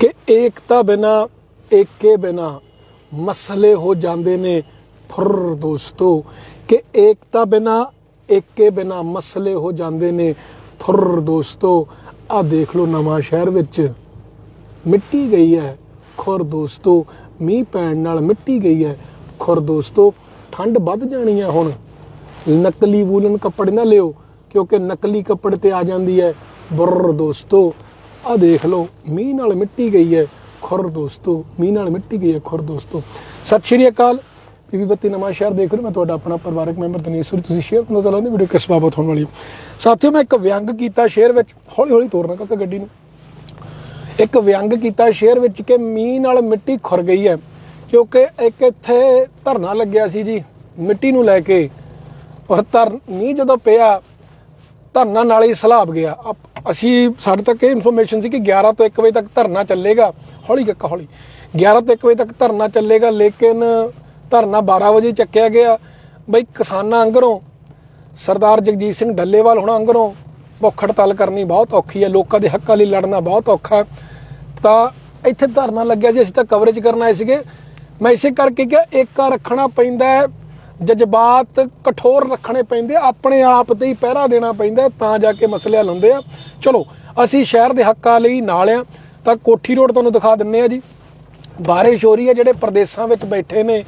ਕਿ ਏਕਤਾ ਬਿਨਾ, ਏਕੇ ਬਿਨਾ ਮਸਲੇ ਹੋ ਜਾਂਦੇ ਨੇ। ਫੁਰ ਦੋਸਤੋ, ਕਿ ਏਕਤਾ ਬਿਨਾ, ਏਕੇ ਬਿਨਾ ਮਸਲੇ ਹੋ ਜਾਂਦੇ ਨੇ। ਫੁਰ ਦੋਸਤੋ ਆ ਦੇਖ ਲਓ ਨਵਾਂ ਸ਼ਹਿਰ ਵਿੱਚ। ਮਿੱਟੀ ਗਈ ਹੈ। ਖੁਰ ਦੋਸਤੋ, ਮੀਂਹ ਪੈਣ ਨਾਲ ਮਿੱਟੀ ਗਈ ਹੈ। ਖੁਰ ਦੋਸਤੋ, ਠੰਡ ਵੱਧ ਜਾਣੀ ਹੈ ਹੁਣ। ਨਕਲੀ ਵੂਲਨ ਕੱਪੜੇ ਨਾ ਲਿਓ, ਕਿਉਂਕਿ ਨਕਲੀ ਕੱਪੜੇ ਤੇ ਆ ਜਾਂਦੀ ਹੈ। ਬੁਰ ਦੋਸਤੋ ਆ ਦੇਖ ਲਓ, ਮੀਂਹ ਨਾਲ ਮਿੱਟੀ ਗਈ ਹੈ ਖੁਰ ਦੋਸਤੋ, ਮੀਂਹ ਨਾਲ ਮਿੱਟੀ ਗਈ ਹੈ ਖੁਰ ਦੋਸਤੋ। ਸਤਿ ਸ਼੍ਰੀ ਅਕਾਲ ਪੀਵੀ ਬੱਤੀ ਨਵਾਂ ਸ਼ਹਿਰ ਦੇਖ ਰਹੇ ਮੈਂ ਤੁਹਾਡਾ ਆਪਣਾ ਪਰਿਵਾਰਕ ਮੈਂਬਰ ਦਨੀਸ਼ਵਰ ਤੁਸੀਂ ਸ਼ੇਅਰ ਤੋਂ ਨਜ਼ਰ ਵੀਡੀਓ ਕਿਸ ਬਾਬਤ ਹੋਣ ਵਾਲੀ ਸਾਥੀਓ, ਮੈਂ ਇੱਕ ਵਿਅੰਗ ਕੀਤਾ ਸ਼ੇਅਰ ਵਿੱਚ ਹੌਲੀ ਹੌਲੀ ਤੋਰਨਾ ਕਾਕਾ ਗੱਡੀ ਨੂੰ। ਇੱਕ ਵਿਅੰਗ ਕੀਤਾ ਸ਼ੇਅਰ ਵਿੱਚ ਕਿ ਮੀਂਹ ਨਾਲ ਮਿੱਟੀ ਖੁਰ ਗਈ ਹੈ, ਕਿਉਂਕਿ ਇੱਕ ਇੱਥੇ ਧਰਨਾ ਲੱਗਿਆ ਸੀ ਜੀ, ਮਿੱਟੀ ਨੂੰ ਲੈ ਕੇ। ਔਰ ਧਰ, ਮੀਂਹ ਜਦੋਂ ਪਿਆ, ਧਰਨਾ ਨਾਲ ਹੀ ਸਲਾਬ ਗਿਆ। ਅਸੀਂ ਸਾਡੇ ਤੱਕ ਇਹ ਇਨਫੋਰਮੇਸ਼ਨ ਸੀ ਕਿ 11 ਤੋਂ 1 ਵਜੇ ਤੱਕ ਧਰਨਾ ਚੱਲੇਗਾ, ਹੌਲੀ ਕੱਕਾ ਹੌਲੀ। 11 ਤੋਂ 1 ਵਜੇ ਤੱਕ ਧਰਨਾ ਚੱਲੇਗਾ, ਲੇਕਿਨ ਧਰਨਾ 12 ਵਜੇ ਚੱਕਿਆ ਗਿਆ। ਬਈ ਕਿਸਾਨਾਂ ਅੰਗਰੋਂ, ਸਰਦਾਰ ਜਗਜੀਤ ਸਿੰਘ ਡੱਲੇਵਾਲ ਹੁਣ ਅੰਗਰੋਂ, ਭੁੱਖ ਹੜਤਾਲ ਕਰਨੀ ਬਹੁਤ ਔਖੀ ਹੈ, ਲੋਕਾਂ ਦੇ ਹੱਕਾਂ ਲਈ ਲੜਨਾ ਬਹੁਤ ਔਖਾ ਤਾਂ ਇੱਥੇ ਧਰਨਾ ਲੱਗਿਆ ਸੀ, ਅਸੀਂ ਤਾਂ ਕਵਰੇਜ ਕਰਨ ਆਏ ਸੀਗੇ। ਮੈਂ ਇਸੇ ਕਰਕੇ ਕਿਹਾ, ਏਕਾ ਰੱਖਣਾ ਪੈਂਦਾ ਹੈ। ਜਜ਼ਬਾਤ ਕਠੋਰ ਰੱਖਣੇ ਪੈਂਦੇ ਆਪਣੇ ਆਪ ਤੇ ਹੀ ਪਹਿਰਾ ਦੇਣਾ ਪੈਂਦਾ ਤਾਂ ਜਾ ਕੇ ਮਸਲੇ ਹੱਲ ਹੁੰਦੇ ਆ। ਚਲੋ, ਅਸੀਂ ਸ਼ਹਿਰ ਦੇ ਹੱਕਾਂ ਲਈ ਨਾਲ ਆ, ਤਾਂ ਕੋਠੀ ਰੋਡ ਤੁਹਾਨੂੰ ਦਿਖਾ ਦਿੰਨੇ ਆ ਜੀ। ਬਾਰਿਸ਼ ਹੋ ਰਹੀ ਹੈ, ਜਿਹੜੇ ਪ੍ਰਦੇਸ਼ਾਂ ਵਿੱਚ ਬੈਠੇ ਨੇ,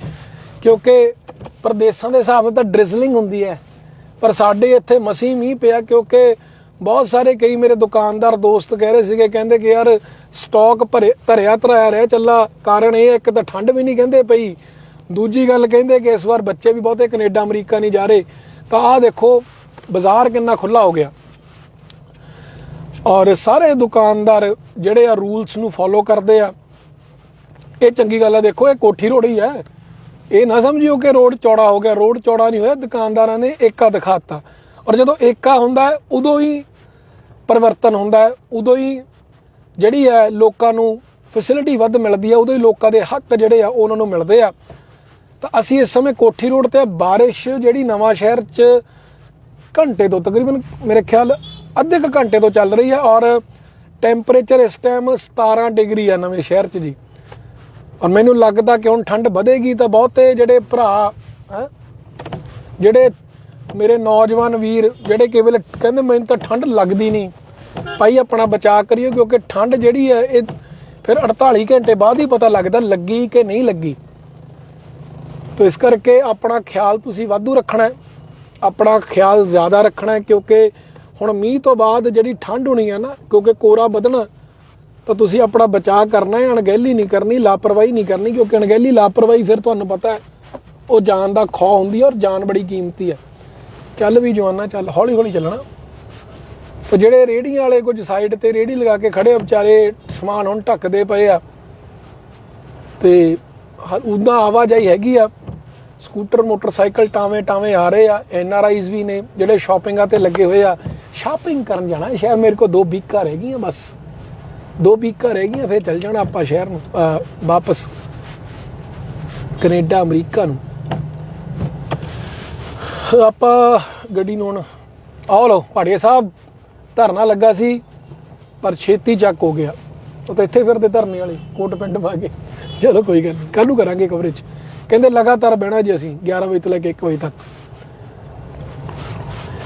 ਕਿਉਂਕਿ ਪ੍ਰਦੇਸ਼ਾਂ ਦੇ ਹਿਸਾਬ ਨਾਲ ਤਾਂ ਡ੍ਰਿਜ਼ਲਿੰਗ ਹੁੰਦੀ ਹੈ। ਪਰ ਸਾਡੇ ਇੱਥੇ ਮਸੀ ਮੀਂਹ ਪਿਆ, ਕਿਉਂਕਿ ਬਹੁਤ ਸਾਰੇ ਕਈ ਮੇਰੇ ਦੁਕਾਨਦਾਰ ਦੋਸਤ ਕਹਿ ਰਹੇ ਸੀਗੇ, ਕਹਿੰਦੇ ਕਿ ਯਾਰ ਸਟਾਕ ਭਰੇ ਧਰਿਆ ਧਰਾਇਆ ਰਿਹਾ ਚੱਲਾ, ਕਾਰਨ ਇਹ ਇੱਕ ਤਾਂ ਠੰਡ ਵੀ ਨਹੀਂ ਕਹਿੰਦੇ ਪਈ ਦੂਜੀ ਗੱਲ ਕਹਿੰਦੇ ਕਿ ਇਸ ਵਾਰ ਬੱਚੇ ਵੀ ਬਹੁਤੇ ਕੈਨੇਡਾ, ਅਮਰੀਕਾ ਨਹੀਂ ਜਾ ਰਹੇ। ਤਾਂ ਆਹ ਦੇਖੋ, ਬਾਜ਼ਾਰ ਕਿੰਨਾ ਖੁੱਲਾ ਹੋ ਗਿਆ। ਔਰ ਸਾਰੇ ਦੁਕਾਨਦਾਰ ਜਿਹੜੇ ਆ ਰੂਲਸ ਨੂੰ ਫੋਲੋ ਕਰਦੇ ਆ। ਇਹ ਚੰਗੀ ਗੱਲ ਆ, ਦੇਖੋ, ਇਹ ਕੋਠੀ ਰੋਡ ਹੀ ਹੈ ਇਹ ਨਾ ਸਮਝਿਓ ਕਿ ਰੋਡ ਚੌੜਾ ਹੋ ਗਿਆ। ਰੋਡ ਚੌੜਾ ਨਹੀਂ ਹੋਇਆ, ਦੁਕਾਨਦਾਰਾਂ ਨੇ ਏਕਾ ਦਿਖਾਤਾ। ਔਰ ਜਦੋਂ ਏਕਾ ਹੁੰਦਾ ਉਦੋਂ ਹੀ ਪਰਿਵਰਤਨ ਹੁੰਦਾ ਉਦੋਂ ਹੀ ਜਿਹੜੀ ਹੈ ਲੋਕਾਂ ਨੂੰ ਫੈਸਿਲਿਟੀ ਵੱਧ ਮਿਲਦੀ ਹੈ, ਉਦੋਂ ਹੀ ਲੋਕਾਂ ਦੇ ਹੱਕ ਜਿਹੜੇ ਆ, ਉਹਨਾਂ ਨੂੰ ਮਿਲਦੇ ਆ। ਤਾਂ ਅਸੀਂ ਇਸ ਸਮੇਂ ਕੋਠੀ ਰੋਡ ਤੇ ਬਾਰਿਸ਼ ਜਿਹੜੀ ਨਵਾਂ ਸ਼ਹਿਰ 'ਚ ਘੰਟੇ ਤੋਂ, ਤਕਰੀਬਨ ਮੇਰੇ ਖਿਆਲ ਅੱਧੇ ਕੁ ਘੰਟੇ ਤੋਂ ਚੱਲ ਰਹੀ ਹੈ ਔਰ ਟੈਂਪਰੇਚਰ ਇਸ ਟਾਈਮ 17 ਡਿਗਰੀ ਆ ਨਵੇਂ ਸ਼ਹਿਰ 'ਚ ਜੀ। ਔਰ ਮੈਨੂੰ ਲੱਗਦਾ ਕਿ ਹੁਣ ਠੰਡ ਵਧੇਗੀ ਤਾਂ ਬਹੁਤੇ ਜਿਹੜੇ ਭਰਾ, ਹੈ, ਜਿਹੜੇ ਮੇਰੇ ਨੌਜਵਾਨ ਵੀਰ, ਜਿਹੜੇ ਕੇਵਲ ਕਹਿੰਦੇ ਮੈਨੂੰ ਤਾਂ ਠੰਡ ਲੱਗਦੀ ਨਹੀਂ, ਭਾਈ ਆਪਣਾ ਬਚਾਅ ਕਰਿਓ ਕਿਉਂਕਿ ਠੰਡ ਜਿਹੜੀ ਹੈ ਇਹ ਫਿਰ 48 ਘੰਟੇ ਬਾਅਦ ਹੀ ਪਤਾ ਲੱਗਦਾ ਲੱਗੀ ਕਿ ਨਹੀਂ ਲੱਗੀ। ਤੋ ਇਸ ਕਰਕੇ ਆਪਣਾ ਖਿਆਲ ਤੁਸੀਂ ਵਾਧੂ ਰੱਖਣਾ ਹੈ। ਆਪਣਾ ਖਿਆਲ ਜ਼ਿਆਦਾ ਰੱਖਣਾ ਹੈ ਕਿਉਂਕਿ ਹੁਣ ਮੀਂਹ ਤੋਂ ਬਾਅਦ ਜਿਹੜੀ ਠੰਡ ਹੋਣੀ ਹੈ ਨਾ, ਕਿਉਂਕਿ ਕੋਰਾ ਵਧਣਾ, ਤਾਂ ਤੁਸੀਂ ਆਪਣਾ ਬਚਾਅ ਕਰਨਾ ਹੈ, ਅਣਗਹਿਲੀ ਨਹੀਂ ਕਰਨੀ, ਲਾਪਰਵਾਹੀ ਨਹੀਂ ਕਰਨੀ, ਕਿਉਂਕਿ ਅਣਗਹਿਲੀ, ਲਾਪਰਵਾਹੀ ਫਿਰ ਤੁਹਾਨੂੰ ਪਤਾ ਹੈ, ਉਹ ਜਾਨ ਦਾ ਖੌ ਹੁੰਦੀ ਹੈ ਔਰ ਜਾਨ ਬੜੀ ਕੀਮਤੀ ਹੈ। ਚੱਲ ਵੀ ਜਵਾਨਾ, ਚੱਲ ਹੌਲੀ ਹੌਲੀ ਚੱਲਣਾ। ਤੇ ਜਿਹੜੇ ਰੇੜੀਆਂ ਵਾਲੇ ਕੁਝ ਸਾਈਡ ਤੇ ਰੇੜੀ ਲਗਾ ਕੇ ਖੜੇ ਵਿਚਾਰੇ ਸਮਾਨ ਹੁਣ ਢੱਕਦੇ ਪਏ ਆ। ਤੇ ਉਦਾਂ ਆਵਾਜਾਈ ਹੈਗੀ ਆ। ਸਕੂਟਰ, ਮੋਟਰਸਾਈਕਲ ਟਾਵੇਂ ਟਾਵੇਂ ਆ ਰਹੇ ਆ ਐਨ ਆਰ ਆਈਜ਼ ਵੀ ਨੇ, ਜਿਹੜੇ ਸ਼ਾਪਿੰਗਾਂ ਤੇ ਲੱਗੇ ਹੋਏ ਆ। ਸ਼ਾਪਿੰਗ ਕਰਨ ਜਾਣਾ ਸ਼ਹਿਰ, ਮੇਰੇ ਕੋਲ ਦੋ ਵੀਕਾਂ ਰਹਿ ਗਈਆਂ ਬਸ। ਦੋ ਵੀਕਾਂ ਰਹਿ ਗਈਆਂ, ਫਿਰ ਚੱਲ ਜਾਣਾ ਆਪਾਂ ਸ਼ਹਿਰ ਨੂੰ ਵਾਪਸ ਕੈਨੇਡਾ, ਅਮਰੀਕਾ ਨੂੰ। ਆਪਾਂ ਗੱਡੀ ਨੂੰ ਹੁਣ, ਆਓ ਲਓ ਭਾੜੀਆ ਸਾਹਿਬ, ਧਰਨਾ ਲੱਗਾ ਸੀ, ਪਰ ਛੇਤੀ ਚੱਕ ਹੋ ਗਿਆ। ਉਹ ਤਾਂ ਇੱਥੇ ਫਿਰਦੇ ਧਰਨੇ ਵਾਲੇ ਕੋਟ ਪਿੰਡ ਪਾ ਕੇ। ਚਲੋ ਕੋਈ ਗੱਲ ਨਹੀਂ ਕੱਲ ਨੂੰ ਕਰਾਂਗੇ ਕਵਰੇਜ ਕਹਿੰਦੇ ਲਗਾਤਾਰ ਬਹਿਣਾ ਜੀ ਅਸੀਂ 11 ਵਜੇ ਤੋਂ ਲੈ ਕੇ 1 ਵਜੇ ਤੱਕ।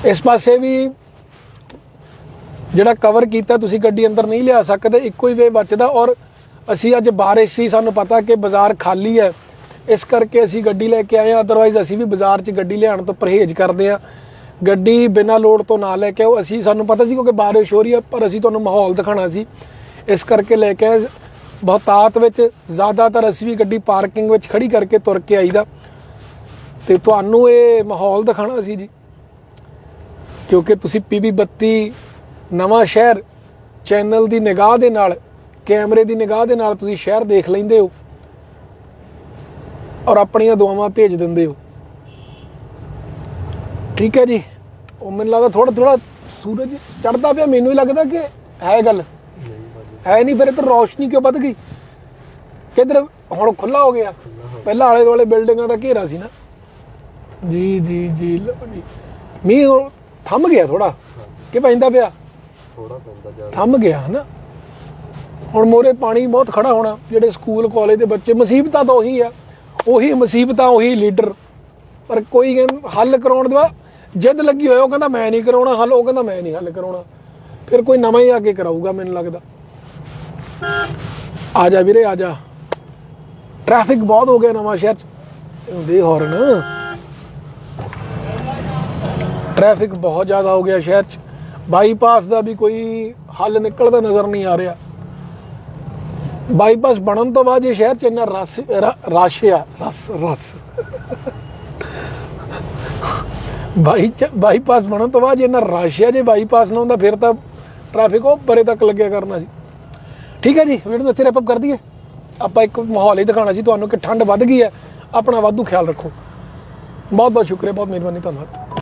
ਇਸ ਪਾਸੇ ਵੀ ਜਿਹੜਾ ਕਵਰ ਕੀਤਾ, ਤੁਸੀਂ ਗੱਡੀ ਅੰਦਰ ਨਹੀਂ ਲਿਆ ਸਕਦੇ, ਇੱਕੋ ਹੀ ਵੇ ਬਚਦਾ ਔਰ ਅਸੀਂ ਅੱਜ ਬਾਰਿਸ਼ ਸੀ, ਸਾਨੂੰ ਪਤਾ ਕਿ ਬਾਜ਼ਾਰ ਖਾਲੀ ਹੈ। ਇਸ ਕਰਕੇ ਅਸੀਂ ਗੱਡੀ ਲੈ ਕੇ ਆਏ ਹਾਂ ਅਦਰਵਾਈਜ਼ ਅਸੀਂ ਵੀ ਬਾਜ਼ਾਰ 'ਚ ਗੱਡੀ ਲਿਆਉਣ ਤੋਂ ਪਰਹੇਜ਼ ਕਰਦੇ ਹਾਂ। ਗੱਡੀ ਬਿਨਾਂ ਲੋਡ ਤੋਂ ਨਾ ਲੈ ਕੇ ਆਓ। ਅਸੀਂ, ਸਾਨੂੰ ਪਤਾ ਸੀ ਕਿਉਂਕਿ ਬਾਰਿਸ਼ ਹੋ ਰਹੀ ਹੈ, ਪਰ ਅਸੀਂ ਤੁਹਾਨੂੰ ਮਾਹੌਲ ਦਿਖਾਣਾ ਸੀ। ਇਸ ਕਰਕੇ ਲੈ ਕੇ ਆਏ। ਬਹੁਤਾਤ ਵਿੱਚ ਜ਼ਿਆਦਾਤਰ ਅਸੀਂ ਵੀ ਗੱਡੀ ਪਾਰਕਿੰਗ ਵਿੱਚ ਖੜੀ ਕਰਕੇ ਤੁਰ ਕੇ ਆਈਦਾ। ਤੇ ਤੁਹਾਨੂੰ ਇਹ ਮਾਹੌਲ ਦਿਖਾਣਾ ਸੀ ਜੀ। ਕਿਉਂਕਿ ਤੁਸੀਂ ਪੀਬੀ 32 ਨਵਾਂ ਸ਼ਹਿਰ ਚੈਨਲ ਦੀ ਨਿਗਾਹ ਦੇ ਨਾਲ, ਕੈਮਰੇ ਦੀ ਨਿਗਾਹ ਦੇ ਨਾਲ ਤੁਸੀਂ ਸ਼ਹਿਰ ਦੇਖ ਲੈਂਦੇ ਹੋ ਔਰ ਆਪਣੀਆਂ ਦੁਆਵਾਂ ਭੇਜ ਦਿੰਦੇ ਹੋ। ਠੀਕ ਹੈ ਜੀ। ਉਹ ਮੈਨੂੰ ਲੱਗਦਾ ਥੋੜਾ ਥੋੜਾ ਸੂਰਜ ਚੜਦਾ ਪਿਆ, ਮੈਨੂੰ ਹੀ ਲੱਗਦਾ ਕਿ ਹੈ ਗੱਲ। ਹੈ ਨਹੀਂ ਫਿਰ ਇੱਧਰ ਰੌਸ਼ਨੀ ਕਿਉਂ ਵੱਧ ਗਈ? ਕਿਧਰ ਹੁਣ ਖੁੱਲਾ ਹੋ ਗਿਆ। ਪਹਿਲਾਂ ਆਲੇ ਦੁਆਲੇ ਬਿਲਡਿੰਗਾਂ ਦਾ ਘੇਰਾ ਸੀ ਨਾ। ਜੀ ਜੀ ਜੀ ਜੀ ਮੀਂਹ ਹੁਣ ਥੰਮ ਗਿਆ ਥੋੜਾ ਕਿ ਪੈਂਦਾ ਪਿਆ? ਥੋੜਾ ਪੈਂਦਾ ਜ਼ਿਆਦਾ। ਥੰਮ ਗਿਆ ਹਨਾ? ਹੁਣ ਮੋਰੇ ਪਾਣੀ ਬਹੁਤ ਖੜਾ ਹੋਣਾ ਜਿਹੜੇ ਸਕੂਲ ਕਾਲਜ ਦੇ ਬੱਚੇ ਮੁਸੀਬਤਾਂ ਤਾਂ ਉਹੀ ਆ। ਉਹੀ ਮੁਸੀਬਤਾਂ ਉਹੀ ਲੀਡਰ। ਪਰ ਕੋਈ ਹੱਲ ਕਰਾਉਣ ਦਾ ਜਿੱਦ ਲੱਗੀ ਹੋਇਆ ਉਹ ਕਹਿੰਦਾ ਮੈਂ ਨਹੀਂ ਕਰਾਉਣਾ ਹੱਲ ਉਹ ਕਹਿੰਦਾ ਮੈਂ ਨਹੀਂ ਹੱਲ ਕਰਾਉਣਾ। ਫਿਰ ਕੋਈ ਨਵਾਂ ਹੀ ਆ ਕੇ ਕਰਾਊਗਾ ਮੈਨੂੰ ਲੱਗਦਾ। ਆ ਜਾ ਵੀਰੇ, ਆ ਜਾ। ਟ੍ਰੈਫਿਕ ਬਹੁਤ ਹੋ ਗਿਆ ਨਵਾਂ ਸ਼ਹਿਰ ਚ। ਦੇ ਹੌਰਨ ਟ੍ਰੈਫਿਕ ਬਹੁਤ ਜ਼ਿਆਦਾ ਹੋ ਗਿਆ ਸ਼ਹਿਰ ਚ। ਬਾਈਪਾਸ ਦਾ ਵੀ ਕੋਈ ਹੱਲ ਨਿਕਲਦਾ ਨਜ਼ਰ ਨਹੀਂ ਆ ਰਿਹਾ। ਬਾਈਪਾਸ ਬਣਨ ਤੋਂ ਬਾਅਦ ਇਹ ਸ਼ਹਿਰ ਚ ਇੰਨਾ ਰਸ ਰਸ਼ ਆ, ਰਸ ਰਸ। ਬਾਈ ਬਾਈਪਾਸ ਬਣਨ ਤੋਂ ਬਾਅਦ ਜੇ ਇੰਨਾ ਰਸ਼ ਆ, ਜੇ ਬਾਈਪਾਸ ਨਾ ਹੁੰਦਾ, ਫਿਰ ਤਾਂ ਟ੍ਰੈਫਿਕ ਉਹ ਪਰੇ ਤੱਕ ਲੱਗਿਆ ਕਰਨਾ ਸੀ। ਠੀਕ ਹੈ ਜੀ, ਵੀਡੀਓ ਨੂੰ ਇੱਥੇ ਰੈਪ ਅਪ ਕਰ ਦਈਏ। ਆਪਾਂ ਇੱਕ ਮਾਹੌਲ ਹੀ ਦਿਖਾਉਣਾ ਸੀ, ਤੁਹਾਨੂੰ ਕਿ ਠੰਡ ਵੱਧ ਗਈ ਹੈ। ਆਪਣਾ ਵਾਧੂ ਖਿਆਲ ਰੱਖੋ। ਬਹੁਤ ਬਹੁਤ ਸ਼ੁਕਰੀਆ, ਬਹੁਤ ਮਿਹਰਬਾਨੀ, ਧੰਨਵਾਦ।